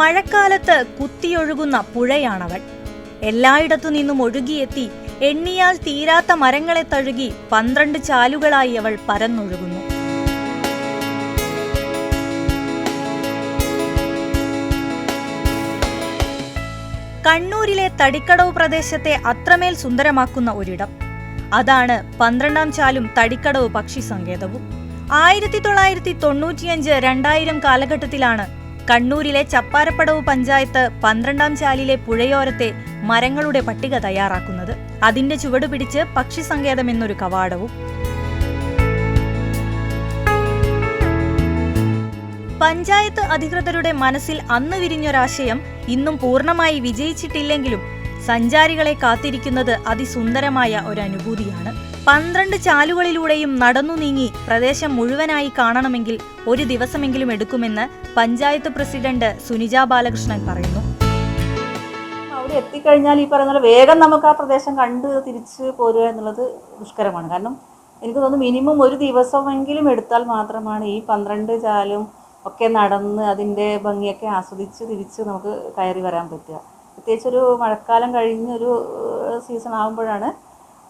മഴക്കാലത്ത് കുത്തിയൊഴുകുന്ന പുഴയാണവൾ. എല്ലായിടത്തു നിന്നും ഒഴുകിയെത്തി എണ്ണിയാൽ തീരാത്ത മരങ്ങളെ തഴുകി പന്ത്രണ്ട് ചാലുകളായി അവൾ പരന്നൊഴുകുന്നു. കണ്ണൂരിലെ തടിക്കടവ് പ്രദേശത്തെ അത്രമേൽ സുന്ദരമാക്കുന്ന ഒരിടം. അതാണ് പന്ത്രണ്ടാം ചാലും തടിക്കടവ് പക്ഷി സങ്കേതവും. ആയിരത്തി തൊള്ളായിരത്തി തൊണ്ണൂറ്റിയഞ്ച് രണ്ടായിരം കാലഘട്ടത്തിലാണ് കണ്ണൂരിലെ ചപ്പാരപ്പടവ് പഞ്ചായത്ത് പന്ത്രണ്ടാം ചാലിലെ പുഴയോരത്തെ മരങ്ങളുടെ പട്ടിക തയ്യാറാക്കുന്നത്. അതിന്റെ ചുവട് പിടിച്ച് പക്ഷി സങ്കേതം എന്നൊരു കവാടവും. പഞ്ചായത്ത് അധികൃതരുടെ മനസ്സിൽ അന്ന് വിരിഞ്ഞൊരാശയം ഇന്നും പൂർണമായി വിജയിച്ചിട്ടില്ലെങ്കിലും സഞ്ചാരികളെ കാത്തിരിക്കുന്നത് അതിസുന്ദരമായ ഒരു അനുഭൂതിയാണ്. പന്ത്രണ്ട് ചാലുകളിലൂടെയും നടന്നു നീങ്ങി പ്രദേശം മുഴുവനായി കാണണമെങ്കിൽ ഒരു ദിവസമെങ്കിലും എടുക്കുമെന്ന് പഞ്ചായത്ത് പ്രസിഡന്റ് സുനിജ ബാലകൃഷ്ണൻ പറയുന്നു. അവിടെ എത്തിക്കഴിഞ്ഞാൽ ഈ പറയുന്ന വേഗം നമുക്ക് ആ പ്രദേശം കണ്ട് തിരിച്ച് പോരുക എന്നുള്ളത് ദുഷ്കരമാണ്. കാരണം എനിക്ക് തോന്നുന്നു മിനിമം ഒരു ദിവസമെങ്കിലും എടുത്താൽ മാത്രമാണ് ഈ പന്ത്രണ്ട് ചാലും ഒക്കെ നടന്ന് അതിന്റെ ഭംഗിയൊക്കെ ആസ്വദിച്ച് തിരിച്ച് നമുക്ക് കയറി വരാൻ പറ്റുക. പ്രത്യേകിച്ച് ഒരു മഴക്കാലം കഴിഞ്ഞ് ഒരു സീസൺ ആകുമ്പോഴാണ്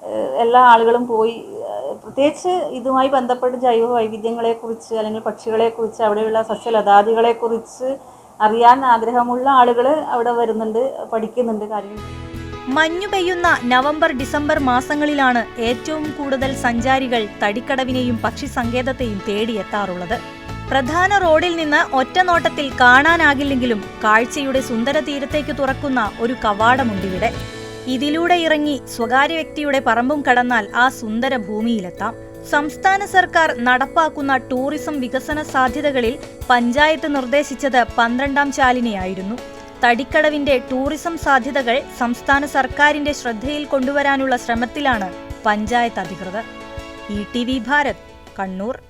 എല്ലാ ആളുകളും പോയി പ്രത്യേകിച്ച് ഇതുമായി ബന്ധപ്പെട്ട് ജൈവ വൈവിധ്യങ്ങളെക്കുറിച്ച് അല്ലെങ്കിൽ പക്ഷികളെക്കുറിച്ച് അവിടെയുള്ള സസ്യലതാദികളെക്കുറിച്ച് അറിയാൻ ആഗ്രഹമുള്ള ആളുകൾ അവിടെ വരുന്നുണ്ട് പഠിക്കുന്നുണ്ട് കാര്യങ്ങൾ. മഞ്ഞു പെയ്യുന്ന നവംബർ ഡിസംബർ മാസങ്ങളിലാണ് ഏറ്റവും കൂടുതൽ സഞ്ചാരികൾ തടിക്കടവിനെയും പക്ഷി സങ്കേതത്തെയും തേടിയെത്താറുള്ളത്. പ്രധാന റോഡിൽ നിന്ന് ഒറ്റനോട്ടത്തിൽ കാണാനാകില്ലെങ്കിലും കാഴ്ചയുടെ സുന്ദര തീരത്തേക്ക് തുറക്കുന്ന ഒരു കവാടമുണ്ടിവിടെ ഇതിലൂടെ ഇറങ്ങി സ്വകാര്യ വ്യക്തിയുടെ പറമ്പും കടന്നാൽ ആ സുന്ദര ഭൂമിയിലെത്താം. സംസ്ഥാന സർക്കാർ നടപ്പാക്കുന്ന ടൂറിസം വികസന സാധ്യതകളിൽ പഞ്ചായത്ത് നിർദ്ദേശിച്ചത് പന്ത്രണ്ടാം ചാലിനെയായിരുന്നു. തടിക്കടവിന്റെ ടൂറിസം സാധ്യതകൾ സംസ്ഥാന സർക്കാരിന്റെ ശ്രദ്ധയിൽ കൊണ്ടുവരാനുള്ള ശ്രമത്തിലാണ് പഞ്ചായത്ത് അധികൃതർ. E T V Bharat Kannur.